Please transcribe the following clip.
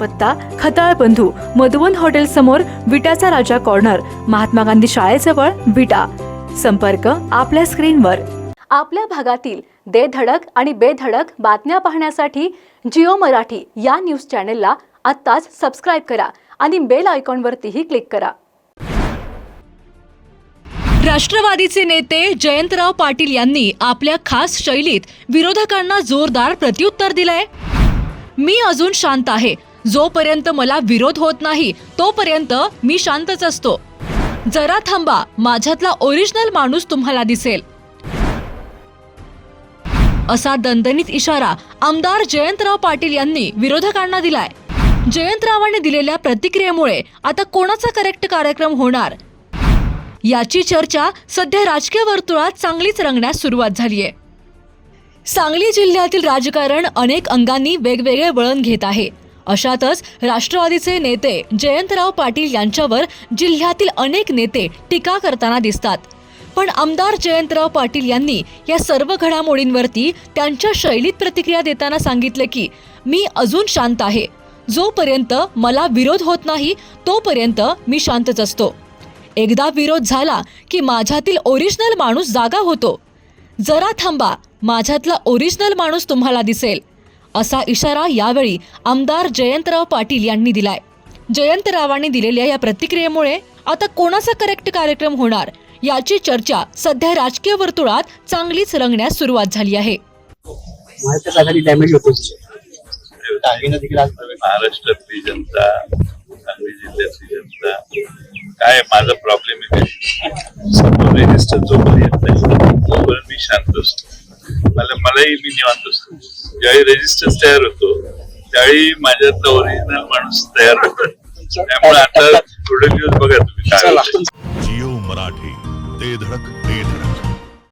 पत्ता खताळ बंधू मधुवन हॉटेल समोर विटाचा राजा कॉर्नर महात्मा गांधी शाळेजवळ विटा. संपर्क आपल्या स्क्रीनवर. आपल्या भागातील दे धडक आणि बेधडक बातम्या पाहण्यासाठी जिओ मराठी या न्यूज चॅनेलला आत्ताच सबस्क्राईब करा आणि बेल आयकॉनवरतीही क्लिक करा. राष्ट्रवादीचे नेते जयंतराव पाटील यांनी आपल्या खास शैलीत विरोधकांना जोरदार प्रत्युत्तर दिलंय. मी अजून शांत आहे जोपर्यंत मला विरोध होत नाही तोपर्यंत मी शांतच असतो. जरा थांबा माझ्यातला ओरिजिनल माणूस तुम्हाला दिसेल. असा दणदणीत इशारा आमदार जयंतराव पाटील यांनी विरोधकांना दिलाय. जयंतरावांनी दिलेल्या प्रतिक्रियेमुळे आता कोणाचा करेक्ट कार्यक्रम होणार? याची चर्चा सध्या राजकीय वर्तुळात चांगलीच रंगण्यास सुरुवात झालीय. सांगली जिल्ह्यातील राजकारण अनेक अंगांनी वेगवेगळे वळण घेत आहे. अशातच राष्ट्रवादीचे नेते जयंतराव पाटील यांच्यावर जिल्ह्यातील अनेक नेते टीका करताना दिसतात. पण आमदार जयंतराव पाटील यांनी या सर्व घडामोडींवरती त्यांच्या शैलीत प्रतिक्रिया देताना सांगितले की मी अजून शांत आहे. जोपर्यंत मला विरोध होत नाही तोपर्यंत मी शांतच असतो. एकदा विरोध झाला की माझ्यातील ओरिजिनल माणूस जागा होतो. जरा थांबा माझ्यातला ओरिजिनल माणूस तुम्हाला दिसेल. असा इशारा यावेळी आमदार जयंतराव पाटील यांनी दिलाय. जयंतरावांनी दिलेल्या या प्रतिक्रियेमुळे आता कोणाचा करेक्ट कार्यक्रम होणार याची चर्चा सध्या राजकीय वर्तुळात चांगलीच रंगण्यास सुरुवात झाली आहे. महाराष्ट्रातली जनता सांगली जिल्ह्यातली जनता काय माझा प्रॉब्लेम आहे रेजिस्टर जोपर्यंत नाही तोपर्यंत मी शांत असतो. मला मलाही मी निवांत असतो. ज्यावेळी रेजिस्टर तयार होतो त्यावेळी माझ्यातला ओरिजिनल माणूस तयार होतो. त्यामुळे आता थोडे दिवस बघा तुम्ही काय. जिओ मराठी ते धडक ते धडक.